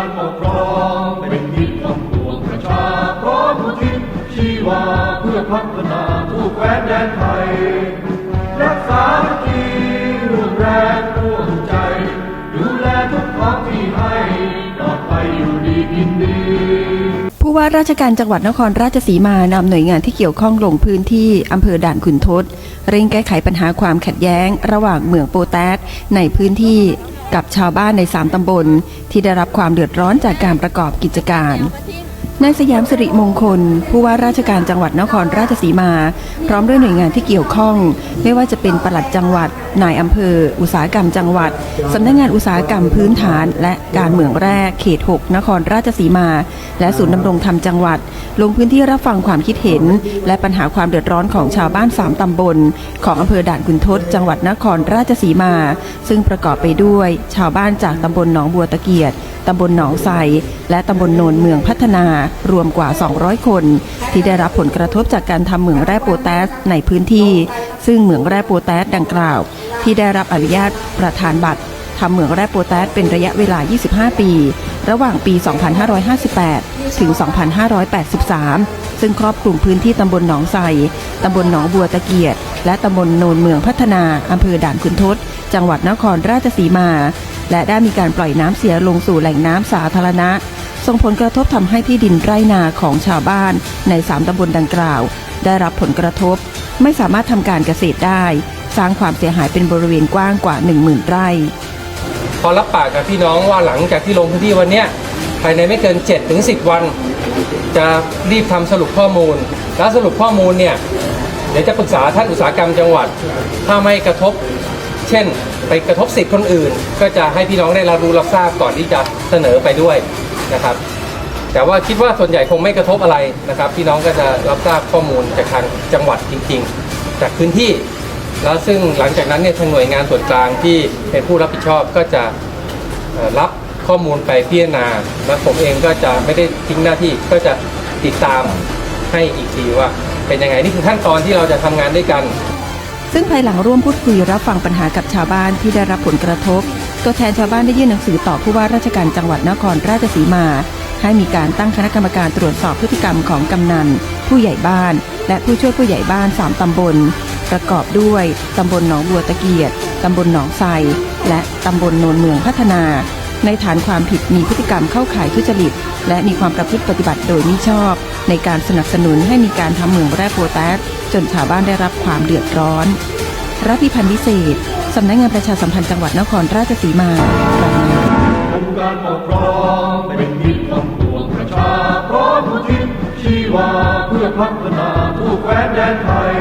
การปกครองเป็นมิตรของปวงประชาพร้อมอุทิศชีวาเพื่อพัฒนาทุกแคว้นแดนไทย รักษาทีร่วมแรงร่วมใจ ดูแลทุกท้องที่ให้ปลอดภัยอยู่ดีกินดีผู้ว่าราชการจังหวัดนครราชสีมานำหน่วยงานที่เกี่ยวข้องลงพื้นที่อำเภอด่านขุนทดเร่งแก้ไขปัญหาความขัดแย้ง ระหว่างเมืองโปแตสในพื้นที่ กับชาวบ้านในสามตำบล ที่ได้รับความเดือดร้อนจากการประกอบกิจการ นายสยามสิริมงคล ผู้ว่าราชการจังหวัดนครราชสีมา พร้อมด้วยหน่วยงานที่เกี่ยวข้อง ไม่ว่าจะเป็นปลัดจังหวัด นายอำเภอ อุตสาหกรรมจังหวัดสำนักงานอุตสาหกรรมพื้นฐาน และการเมืองแร่เขต 6 นครราชสีมา และศูนย์ดำรงธรรมจังหวัด ลงพื้นที่รับฟังความคิดเห็น และปัญหาความเดือดร้อนของชาวบ้าน 3 ตำบล ของอำเภอด่านขุนทดจังหวัดนครราชสีมา ซึ่งประกอบไปด้วย ชาวบ้านจากตำบลหนองบัวตะเกียด ตำบลหนองไทรและตำบลโนนเมืองพัฒนารวมกว่า 200 คน ที่ได้รับผลกระทบจากการทำเหมืองแร่โปแทสในพื้นที่ ซึ่งเหมืองแร่โปแทสดังกล่าว ที่ได้รับอนุญาตประธานบัตรทำเหมืองแร่โปแทสเป็นระยะเวลา 25 ปี ระหว่างปี 2558 ถึง 2583 ซึ่งครอบคลุมพื้นที่ตำบลหนองไทรตำบลหนองบัวตะเกียด และตำบลโนนเมืองพัฒนาอำเภอด่านขุนทด จังหวัดนครราชสีมา และได้มีการปล่อยน้ำเสียลงสู่แหล่งน้ำสาธารณะ ส่งผลกระทบทำให้ที่ดินไร่นาของชาวบ้านในสามตำบลดังกล่าว ได้รับผลกระทบ ไม่สามารถทำการเกษตรได้ สร้างความเสียหายเป็นบริเวณกว้างกว่า 10,000 ไร่ พอรับปากกับพี่น้องว่าหลังจากที่ลงพื้นที่วันเนี้ยภายในไม่เกิน7ถึง10 วัน จะรีบทำสรุปข้อมูล แล้วสรุปข้อมูลเนี่ยเดี๋ยวจะปรึกษาท่านอุตสาหกรรมจังหวัด ถ้าไม่กระทบ เช่น ไปกระทบสิทธิ์คนอื่น ก็จะให้พี่น้องได้รับรู้รับทราบก่อนที่จะเสนอไปด้วยนะครับ แต่ว่าคิดว่าส่วนใหญ่คงไม่กระทบอะไรนะครับ พี่น้องก็จะรับทราบข้อมูลจากทางจังหวัดจริง ๆ จากพื้นที่ แล้วซึ่งหลังจากนั้นเนี่ยทางหน่วยงานส่วนกลางที่เป็นผู้รับผิดชอบก็จะรับข้อมูลไปพิจารณาและผมเองก็จะไม่ได้ทิ้งหน้าที่ก็จะติดตามให้อีกทีว่าเป็นยังไงนี่คือขั้นตอนที่เราจะทำงานด้วยกัน ซึ่งภายหลังร่วมพูดคุยรับฟังปัญหากับชาวบ้านที่ได้รับผลกระทบ ตัวแทนชาวบ้านได้ยื่นหนังสือต่อผู้ว่าราชการจังหวัดนครราชสีมา ให้มีการตั้งคณะกรรมการตรวจสอบพฤติกรรมของกำนัน ผู้ใหญ่บ้าน และผู้ช่วยผู้ใหญ่บ้าน 3 ตำบล ประกอบด้วย ตำบลหนองบัวตะเกียดตำบลหนองไทรและตำบลโนนเมืองพัฒนา ในฐานความผิดมีพฤติกรรมเข้าข่ายทุจริต และมีความประพฤติปฏิบัติโดยมิชอบ ในการสนับสนุนให้มีการทำเหมืองแร่โพแทสจนชาวบ้านได้รับความเดือดร้อนรัฐพิพันธ์วิเศษสำนักงานประชาสัมพันธ์จังหวัดนครราชสีมารายงานองค์การปกครองเป็นมิตรของปวงประชาพร้อมทิศชีวาเพื่อพัฒนาทุกแคว้นแดนไทย